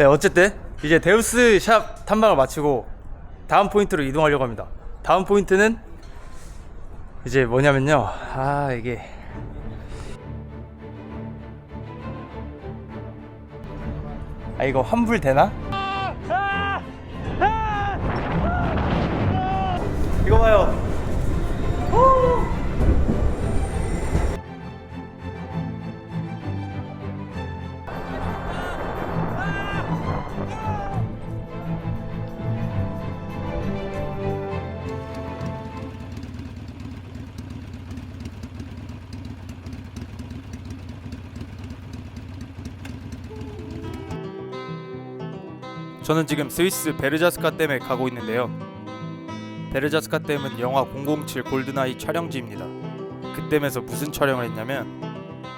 네, 어쨌든 이제 데우스 샵 탐방을 마치고 다음 포인트로 이동하려고 합니다. 다음 포인트는 이제 뭐냐면요. 아, 이게 아 이거 환불 되나? 이거 봐요. 저는 지금 스위스 베르자스카 댐에 가고 있는데요. 베르자스카 댐은 영화 007 골든아이 촬영지입니다. 그 댐에서 무슨 촬영을 했냐면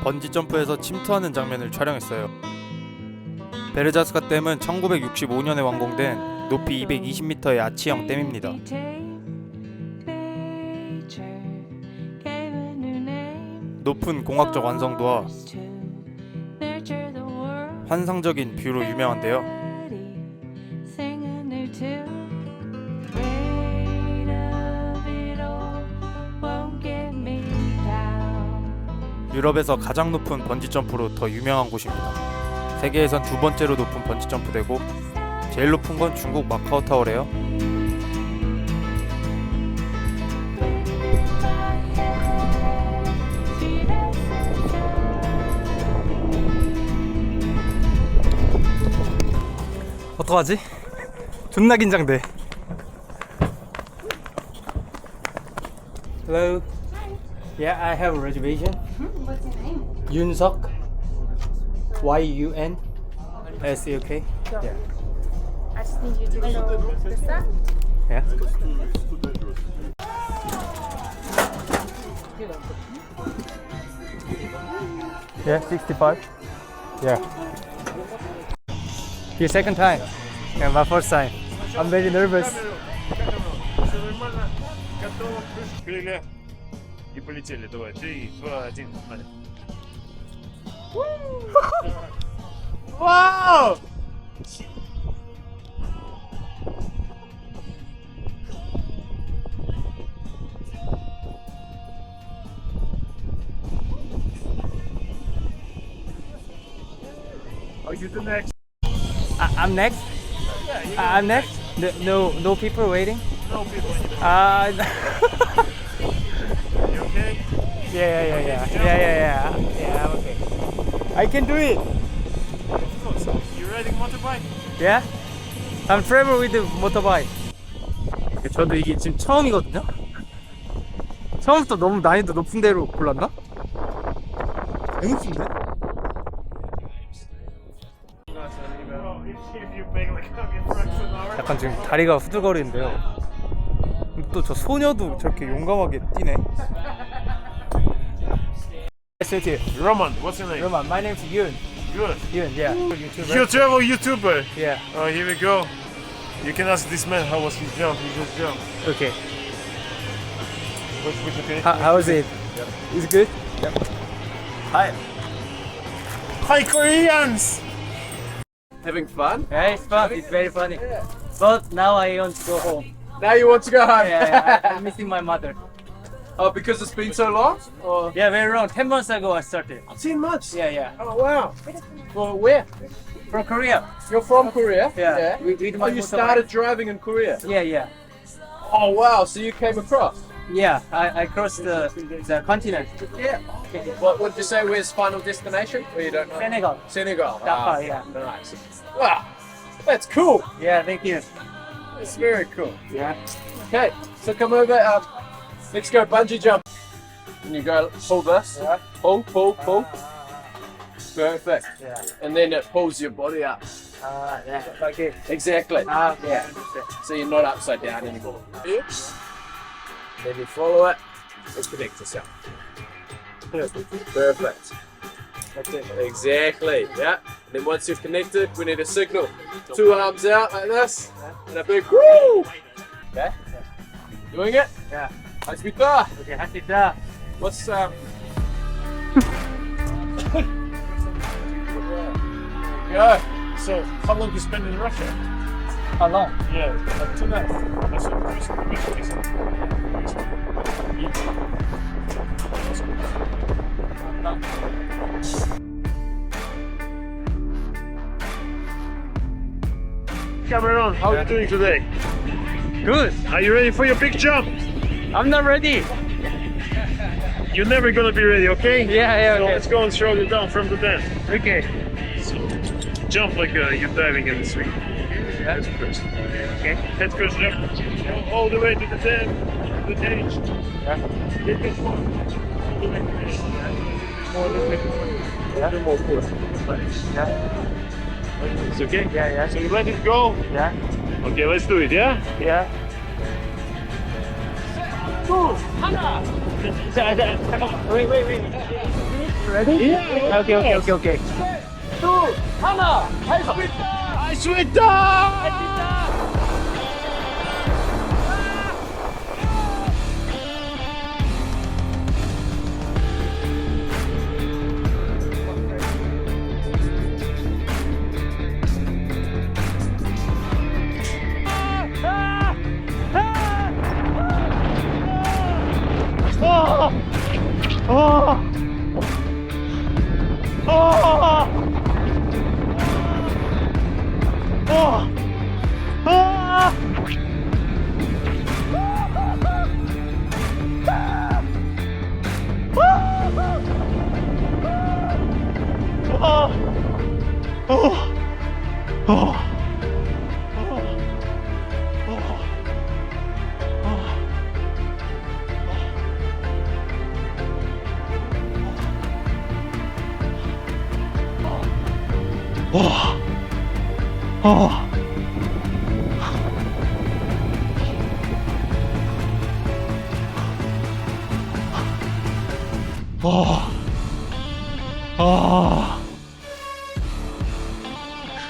번지 점프에서 침투하는 장면을 촬영했어요. 베르자스카 댐은 1965년에 완공된 높이 220m의 아치형 댐입니다. 높은 공학적 완성도와 환상적인 뷰로 유명한데요. 유럽에서 가장 높은 번지 점프로 더 유명한 곳입니다. 세계에선 두 번째로 높은 번지 점프대고 제일 높은 건 중국 마카오 타워래요. 어떡하지? 존나 긴장돼. Hello. Yeah, I have a reservation. What's your name? Yunseok. Y U N S E O K. Yeah. I just need you to show the sun. Yeah. Yeah, 65. Yeah. Your second time. Yeah, my first time. I'm very nervous. Готово, крылья. И полетели. Давай, три, два, один, погнали. Вау! Are you the next? I, I'm next. I- I'm next. No, no, no people waiting. No people anymore. Uh, You okay? yeah, yeah, yeah, yeah, yeah, yeah, yeah. Yeah, okay. I can do it. Of course. You riding motorbike? Yeah? I'm travel with the motorbike. 저도 이게 지금 처음이거든요. 처음부터 너무 난이도 높은 데로 골랐나? 재밌는데? 약간 지금 다리가 후들거리는데요. 또 저 소녀도 저렇게 용감하게 뛰네. Sit here. Roman, what's your name? Roman, my name's Yoon. Good. Yoon, yeah. YouTuber. You travel YouTuber. Yeah. Oh, here we go. You can ask this man how was his jump. He just jumped. Okay. Which, which okay? How, how is it? Is it good? Hi. Hi Koreans! Having fun? Yeah, it's fun. It's very funny. But now I want to go home. Now you want to go home? Yeah, yeah, I- I'm missing my mother. oh, because it's been so long? Or Yeah, very long. Ten months ago I started. ten months? Yeah, yeah. Oh wow. Well, where? From Korea. You're from Korea? Yeah. We, we Oh, you started driving in Korea? Yeah, yeah, Oh wow. So you came across? yeah. I, I crossed the the continent. Yeah. What would you say? Where's final destination? Or you don't know? Senegal. Senegal. Dakar, Ah, yeah. Nice. Wow. That's cool. Yeah, thank you. It's very cool. Yeah. Okay. So come over. Um, let's go bungee jump. And you go pull this. Yeah. Pull, pull, pull. Perfect. Yeah. And then it pulls your body up. Uh, yeah. Okay. Exactly. Ah, yeah. So you're not upside down anymore. Then you follow it and connect yourself. Perfect. Exactly. Yeah. And then once you've connected, we need a signal. Two arms out like this, and a big woo. Okay. Doing it? Yeah. Hasbika! Okay, Hasbika. What's up? Um, yeah. So, how long you spend in Russia? How long? Yeah, two months. That's what Cameron, how are you doing today? Good. Are you ready for your big jump? I'm not ready. You're never gonna be ready, okay? Yeah, yeah, So okay. let's go and throw you down from the den. Okay. So jump like uh, you're diving in the swing. Head first. Okay. Head first jump. Go all the way to the den, the cage. Yeah. Hit this one. All the way to the. More, bit more. A more force. Yeah. It's okay? Yeah, yeah. So you let it go. Yeah. Okay, let's do it, yeah? Yeah 자, 자, 잠깐만. Wait, wait, wait. Ready? Yeah. Okay, okay, okay, okay. 둘, 하나, 할 수 있다. I sweat down!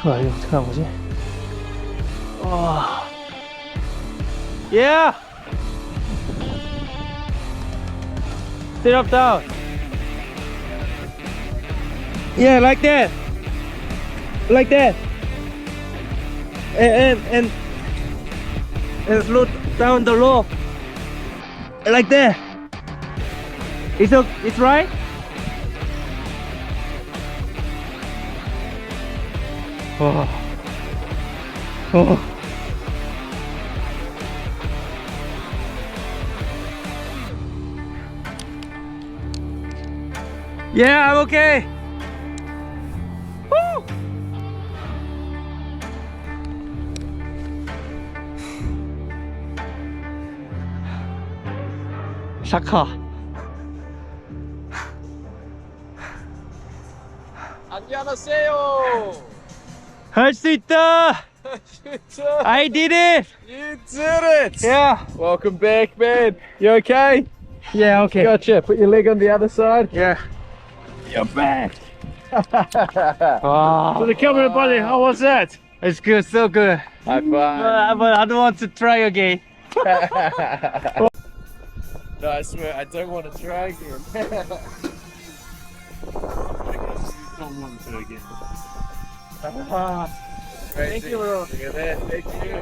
와, 이거 어떻게 한 거지? 와. Yeah. Sit up down. Yeah, like that. Like that. And and and, slow down the rope. Like that. It's okay, it's right. Oh. Oh. Yeah, I'm okay. 샤카. 안녕하세요. 할 수 있다. I did it. You did it. Yeah. Welcome back, man. You okay? Yeah, okay. Gotcha. Put your leg on the other side. Yeah. You're back. Wow. So the camera buddy, how was that? It's good, so good. High But, five. but I don't want to try again. no, I swear, I don't want to try again. Don't want to again. Thank you, bro. Look at that. Thank you.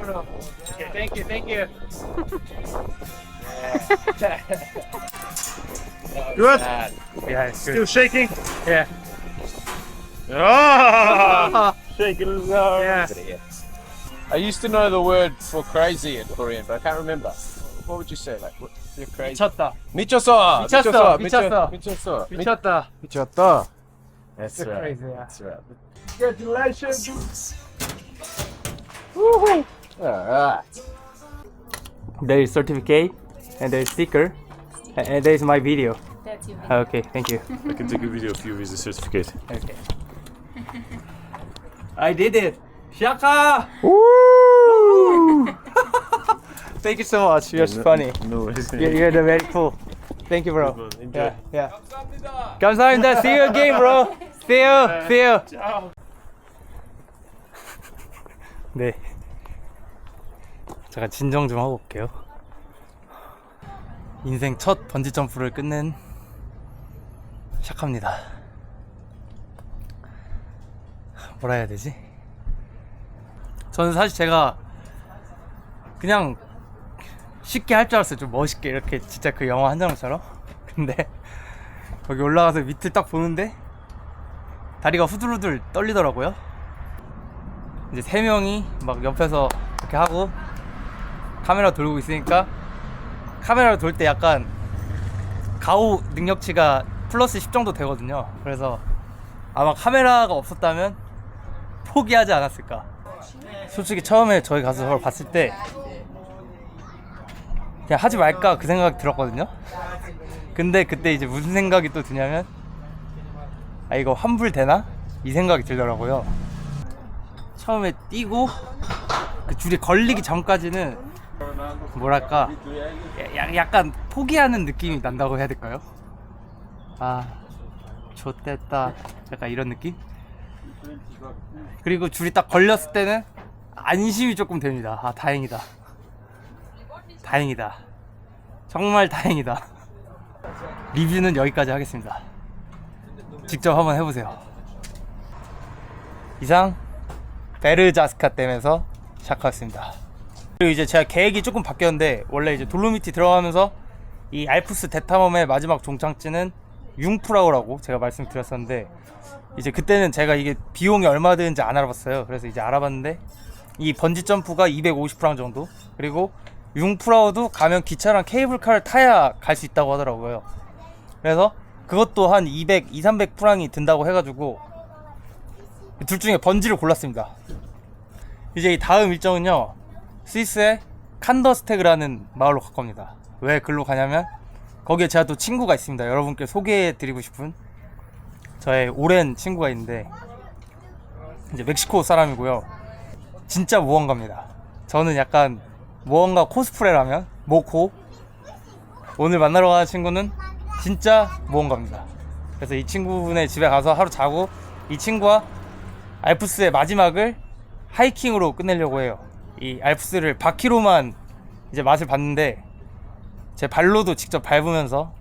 Okay, thank you, thank you. That Good. sad. Yeah, it's Still shaking? Yeah. Ah! shaking it out. Yeah. I used to know the word for crazy in Korean, but I can't remember What would you say? Like, what, you're crazy. 미쳤다. 미쳤어. 미쳤어, 미쳤어. 미쳤어. 미쳤어. 미쳤다. 미쳤다. That's It's right. crazy, yeah. That's right. Congratulations. Alright. There is certificate and there is sticker and and there is my video. That's you. Okay, thank you. I can take a video of you with the certificate. Okay. I did it. Shaka! Thank you so much. You're funny. No, it's You're, you're the very cool. Thank you, bro. Enjoy. Yeah, yeah. 감사합니다. See you again, bro. See you. See you. 네. 잠깐 진정 좀 하고 올게요. 인생 첫 번지 점프를 끝낸 샥합니다. 뭐라 해야 되지? 저는 사실 제가 그냥 쉽게 할 줄 알았어요. 좀 멋있게 이렇게 진짜 그 영화 한 장면처럼. 근데 여기 올라가서 밑을 딱 보는데 다리가 후들후들 떨리더라고요. 이제 세 명이 막 옆에서 이렇게 하고 카메라 돌고 있으니까 카메라를 돌 때 약간 가오 능력치가 플러스 10 정도 되거든요. 그래서 아마 카메라가 없었다면 포기하지 않았을까. 솔직히 처음에 저희 가서 저걸 봤을 때 그냥 하지 말까 그 생각이 들었거든요. 근데 그때 이제 무슨 생각이 또 드냐면 아 이거 환불 되나? 이 생각이 들더라고요. 처음에 뛰고 그 줄이 걸리기 전까지는 뭐랄까 야- 약간 포기하는 느낌이 난다고 해야 될까요? 아 좋됐다 약간 이런 느낌? 그리고 줄이 딱 걸렸을 때는 안심이 조금 됩니다 아 다행이다 다행이다. 정말 다행이다. 리뷰는 여기까지 하겠습니다. 직접 한번 해보세요. 이상 베르자스카 댐에서 시작하였습니다. 그리고 이제 제가 계획이 조금 바뀌었는데 원래 이제 돌로미티 들어가면서 이 알프스 대탐험의 마지막 종착지는 융프라우라고 제가 말씀드렸었는데 이제 그때는 제가 이게 비용이 얼마 드는지 안 알아봤어요. 그래서 이제 알아봤는데 이 번지 점프가 250프랑 정도. 그리고 융프라우도 가면 기차랑 케이블카를 타야 갈 수 있다고 하더라고요. 그래서 그것도 한 200, 2, 300 프랑이 든다고 해가지고 둘 중에 번지를 골랐습니다. 이제 이 다음 일정은요 스위스의 칸더스테그라는 마을로 갈 겁니다. 왜 글로 가냐면 거기에 제가 또 친구가 있습니다. 여러분께 소개해드리고 싶은 저의 오랜 친구가 있는데 이제 멕시코 사람이고요. 진짜 무언가입니다. 저는 약간 무언가 코스프레라면 모코 오늘 만나러 가는 친구는 진짜 무언가입니다. 그래서 이 친구분의 집에 가서 하루 자고 이 친구와 알프스의 마지막을 하이킹으로 끝내려고 해요. 이 알프스를 바퀴로만 이제 맛을 봤는데 제 발로도 직접 밟으면서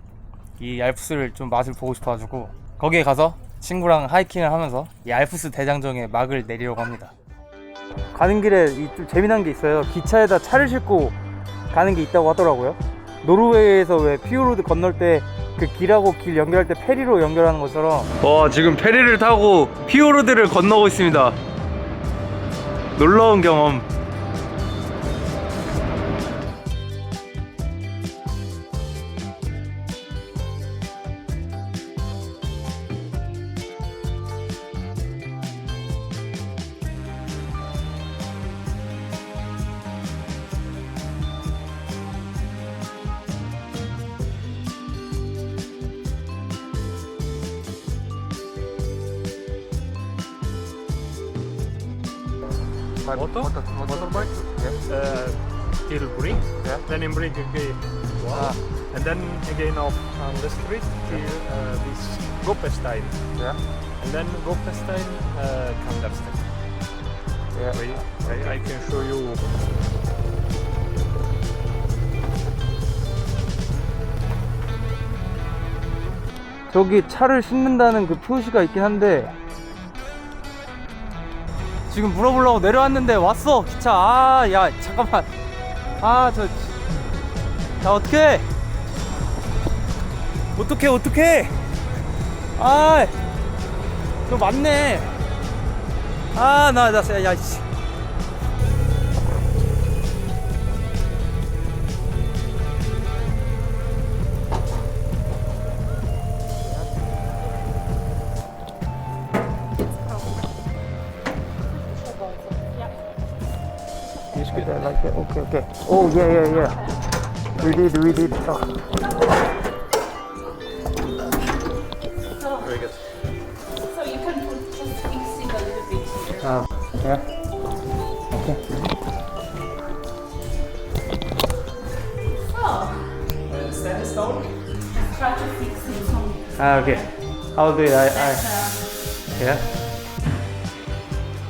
이 알프스를 좀 맛을 보고 싶어가지고 거기에 가서 친구랑 하이킹을 하면서 이 알프스 대장정의 막을 내리려고 합니다. 가는 길에 이좀 재미난 게 있어요. 기차에다 차를 싣고 가는 게 있다고 하더라고요. 노르웨이에서 왜 피오로드 건널 때 그 길하고 길 연결할 때 페리로 연결하는 것처럼 와 지금 페리를 타고 피오르드를 건너고 있습니다. 놀라운 경험. On the street till uh, this Goppestein. Yeah. And then Goppestein, uh, Kanderstein. Yeah. Wait, I, I can show you. 저기 차를 싣는다는 그 표시가 있긴 한데 지금 물어보려고 내려왔는데 왔어 기차 아 야 잠깐만 아저 자 어떡해 어떡해 어떡해 아저 맞네 아나나야 씨. Okay. Oh yeah, yeah, yeah. We did, we did. Oh. Very good. So you can put just fixing a little bit here. Uh, yeah. Okay. So try to fix it some Ah, okay. I'll do it. I, I. uh, Yeah.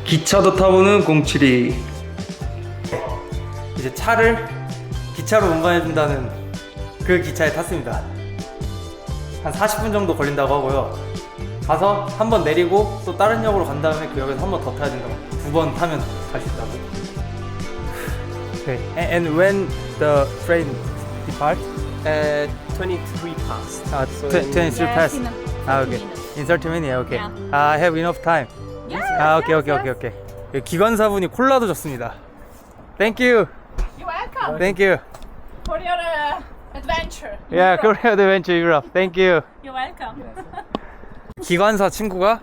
기차도 타보는 072. 이제 차를 기차로 운반해준다는 그 기차에 탔습니다. 한 40분 정도 걸린다고 하고요. 가서 한 번 내리고 또 다른 역으로 간 다음에 그 역에서 한 번 더 타야 된다고. 두 번 타면 갈 수 있다고. Okay. And, and when the train depart? Uh, 23 past. Uh, So tw- in- 23 Yes, past. in Ah, 30 okay. In 30 minutes, okay. Yeah. Uh, I have enough time. 아, 오케이, yes, 오케이, yes. 오케이. 예, 기관사분이 콜라도 줬습니다. Thank you. You're welcome Thank you. for your uh, adventure. Yeah, Korea Adventure Europe. Thank you. You're welcome. 기관사 친구가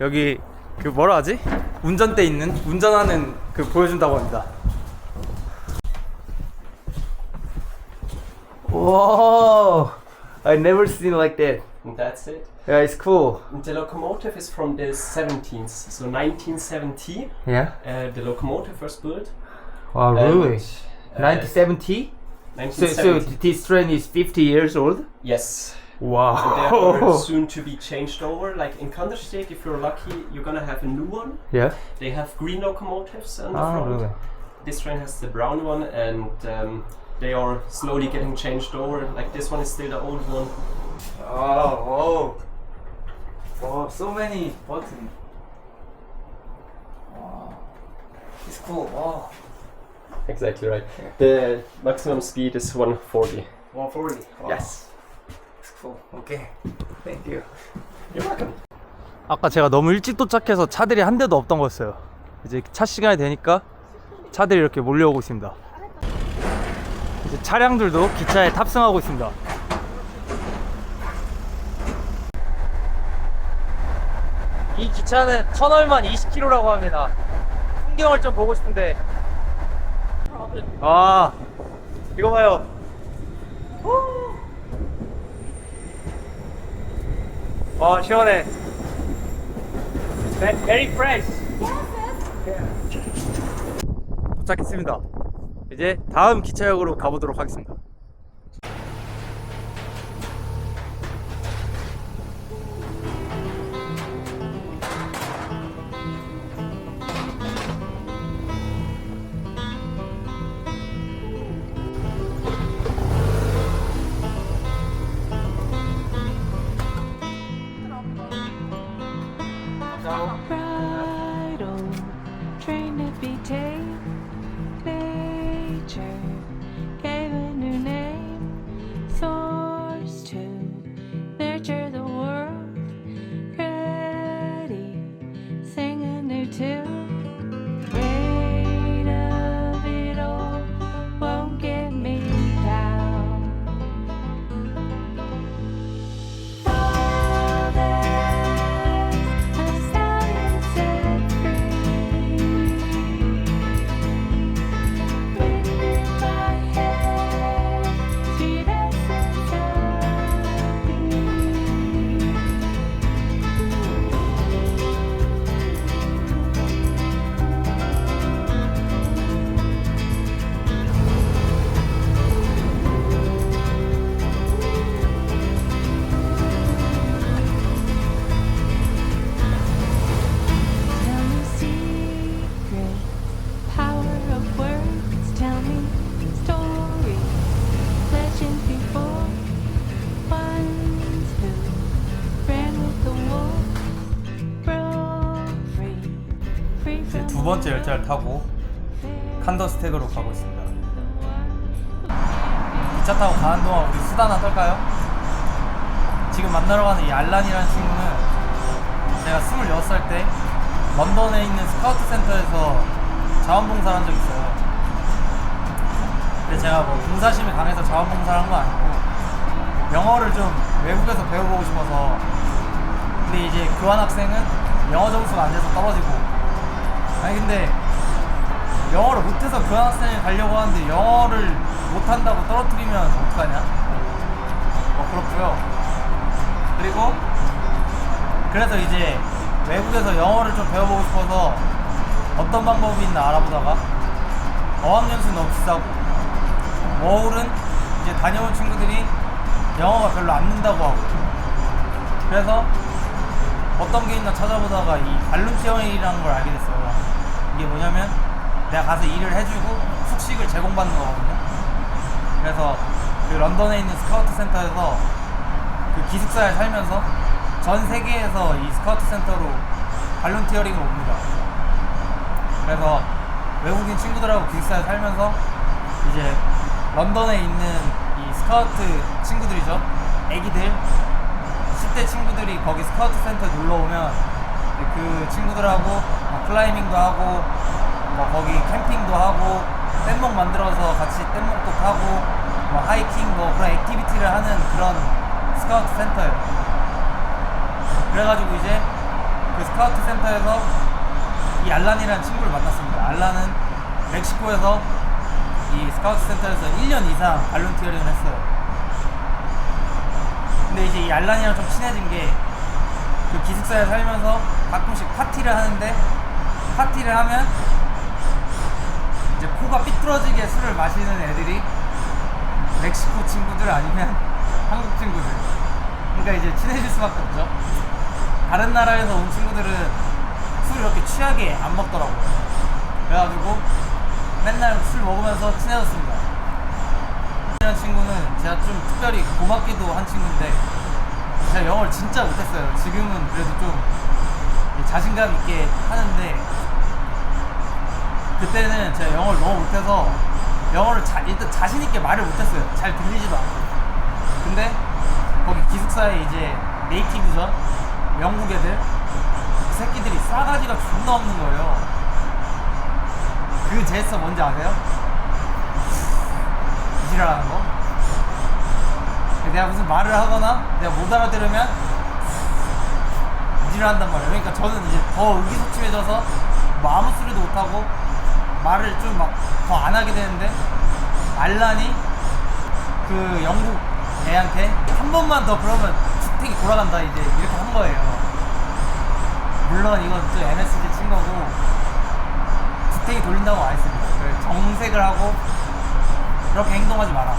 여기 그 뭐라 하지? 운전대 있는 운전하는 그 보여준다고 합니다. Whoa! I never seen like that. That's it. Yeah, it's cool. The locomotive is from the 17th, so 1970. Yeah. Uh, the locomotive was built. Wow, and, really? uh, 1970? So, so 1970. this train is 50 years old? yes. And they are Wow. soon to be changed over. Like in Kandersteg, if you're lucky, you're gonna have a new one. yeah. They have green locomotives on the Ah, front. really? This train has the brown one, and um, they are slowly getting changed over. Like this one is still the old one. Oh, oh. Oh, so many buttons. Wow. It's cool. Wow. Exactly right. The maximum speed is 140. 140. Wow. Yes. You. You're welcome. 아까 제가 너무 일찍 도착해서 차들이 한 대도 없던 거였어요. 이제 차 시간이 되니까 차들이 이렇게 몰려오고 있습니다. 이제 차량들도 기차에 탑승하고 있습니다. 이 기차는 터널만 20km라고 합니다. 풍경을 좀 보고 싶은데. 아, 이거 봐요. 와, 시원해. Ve- Very fresh. 도착했습니다. 이제 다음 기차역으로 가보도록 하겠습니다. Train 번째 열차를 타고 칸더스택으로 가고 있습니다. 기차 타고 가는 동안 우리 수다 하나 떨까요? 지금 만나러 가는 이 알란이라는 친구는 제가 26살 때 런던에 있는 스카우트 센터에서 자원봉사를 한 적이 있어요. 근데 제가 뭐 봉사심이 강해서 자원봉사를 한 건 아니고 영어를 좀 외국에서 배워보고 싶어서 근데 이제 교환학생은 영어 점수가 안 돼서 떨어지고 아니 근데 영어를 못해서 교환학생에 가려고 하는데 영어를 못한다고 떨어뜨리면 어떡하냐? 뭐 그렇고요. 그리고 그래서 이제 외국에서 영어를 좀 배워보고 싶어서 어떤 방법이 있나 알아보다가 어학연수 너무 비싸고 워홀은 이제 다녀온 친구들이 영어가 별로 안 는다고 하고 그래서 어떤 게 있나 찾아보다가 이 발룬티어이라는 걸 알게 됐어요. 이게 뭐냐면 내가 가서 일을 해주고 숙식을 제공받는 거거든요. 그래서 그 런던에 있는 스카우트 센터에서 그 기숙사에 살면서 전 세계에서 이 스카우트 센터로 발론티어링을 옵니다. 그래서 외국인 친구들하고 기숙사에 살면서 이제 런던에 있는 이 스카우트 친구들이죠. 애기들 10대 친구들이 거기 스카우트 센터에 놀러 오면 그 친구들하고 뭐 클라이밍도 하고 뭐 거기 캠핑도 하고 뗏목 만들어서 같이 뗏목도 타고 뭐 하이킹 뭐 그런 액티비티를 하는 그런 스카우트 센터예요. 그래가지고 이제 그 스카우트 센터에서 이 알란이라는 친구를 만났습니다. 알란은 멕시코에서 이 스카우트 센터에서 1년 이상 발론티어링을 했어요. 근데 이제 이 알란이랑 좀 친해진 게 그 기숙사에 살면서 가끔씩 파티를 하는데 파티를 하면 이제 코가 삐뚤어지게 술을 마시는 애들이 멕시코 친구들 아니면 한국 친구들. 그러니까 이제 친해질 수밖에 없죠. 다른 나라에서 온 친구들은 술을 이렇게 취하게 안 먹더라고요. 그래가지고 맨날 술 먹으면서 친해졌습니다. 이라는 친구는 제가 좀 특별히 고맙기도 한 친구인데 제가 영어를 진짜 못했어요. 지금은 그래도 좀 자신감 있게 하는데 그때는 제가 영어를 너무 못해서 영어를 자, 일단 자신 있게 말을 못했어요. 잘 들리지도 않고. 근데 거기 기숙사에 이제 네이티브죠. 영국 애들 그 새끼들이 싸가지가 존나 없는 거예요. 그 제스처 뭔지 아세요? 이지랄하는 거. 내가 무슨 말을 하거나 내가 못 알아들으면 이지랄한단 말이에요. 그러니까 저는 이제 더 의기소침해져서 뭐 아무 소리도 못하고 말을 좀 막 더 안 하게 되는데 알란이 그 영국 애한테 한 번만 더 그러면 주택이 돌아간다 이제 이렇게 한 거예요. 물론 이건 또 MSG 친 거고 주택이 돌린다고 안 했습니다. 정색을 하고 그렇게 행동하지 마라.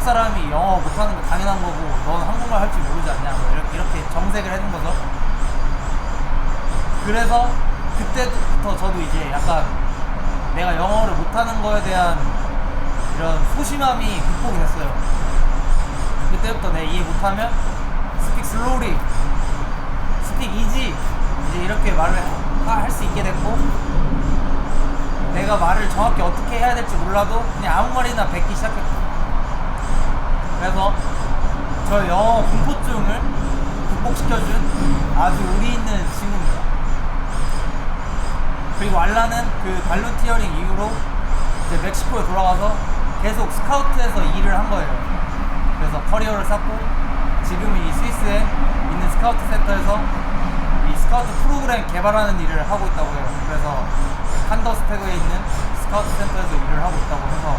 한국 사람이 영어 못하는 거 당연한 거고 넌 한국말 할 줄 모르지 않냐 뭐 이렇게, 이렇게 정색을 해준 거죠. 그래서 그때부터 저도 이제 약간 내가 영어를 못하는 거에 대한 이런 소심함이 극복이 됐어요. 그때부터 내 이해 못하면 speak slowly, speak easy 이제 이렇게 말을 할 수 있게 됐고 내가 말을 정확히 어떻게 해야 될지 몰라도 그냥 아무 말이나 뱉기 시작했고 그래서 저 영어 공포증을 극복시켜준 아주 의리 있는 친구입니다. 그리고 알라는 그 발론티어링 이후로 이제 멕시코에 돌아가서 계속 스카우트에서 일을 한 거예요. 그래서 커리어를 쌓고 지금은 이 스위스에 있는 스카우트 센터에서 이 스카우트 프로그램 개발하는 일을 하고 있다고 해요. 그래서 한더스태그에 있는 스카우트 센터에서 일을 하고 있다고 해서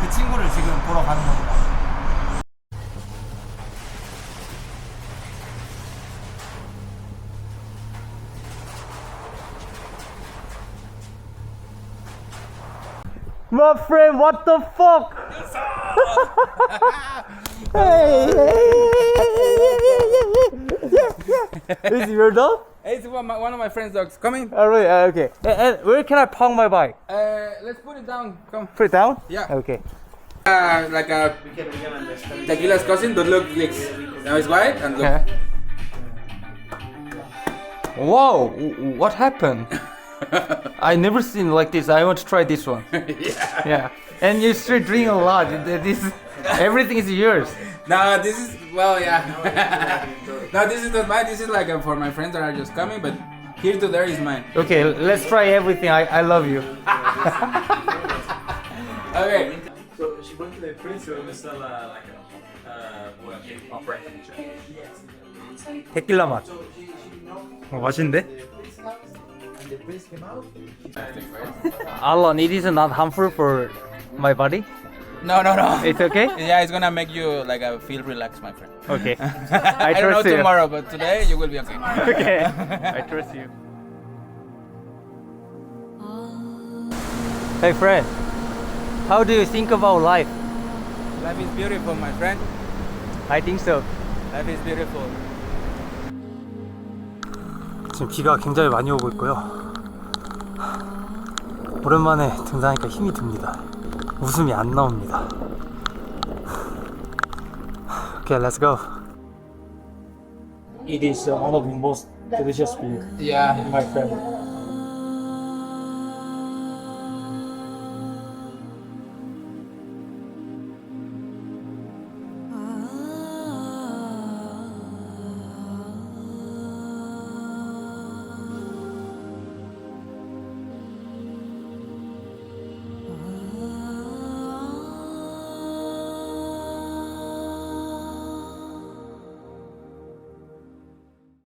그 친구를 지금 보러 가는 겁니다. My friend, what the fuck? hey, Is your dog? It's one, my, one of my friend's dogs. Come in. Oh, really? Uh, okay. And, and where can I park my bike? Uh, let's put it down. Come. Put it down? Yeah. Okay. Uh, like a tequila's cousin, but look like now it's white and look. Wow, w- what happened? I never seen like this. I want to try this one. yeah. Yeah. And you still drink a lot. This everything is yours. No, this is well, yeah. no, this is not mine. This is like uh, for my friends that are just coming, but here to there is mine. Okay, let's try everything. I, I love you. Okay. So she went to the principal and installed uh, like a uh, working operating 데킬라 맛. 어, 맛있는데? Alan, it is not harmful for my body. No, no, no. It's okay. Yeah, it's gonna make you like uh, feel relaxed, my friend. Okay. I, I don't know trust you. tomorrow, but today you will be okay. Okay. I trust you. Hey friend, how do you think about life? Life is beautiful, my friend. I think so. Life is beautiful. 지금 비가 굉장히 많이 오고 있고요. 오랜만에 등산하니까 힘이 듭니다. 웃음이 안 나옵니다. 오케이, 렛츠 고. It is uh, one of the most delicious food Yeah. in my family.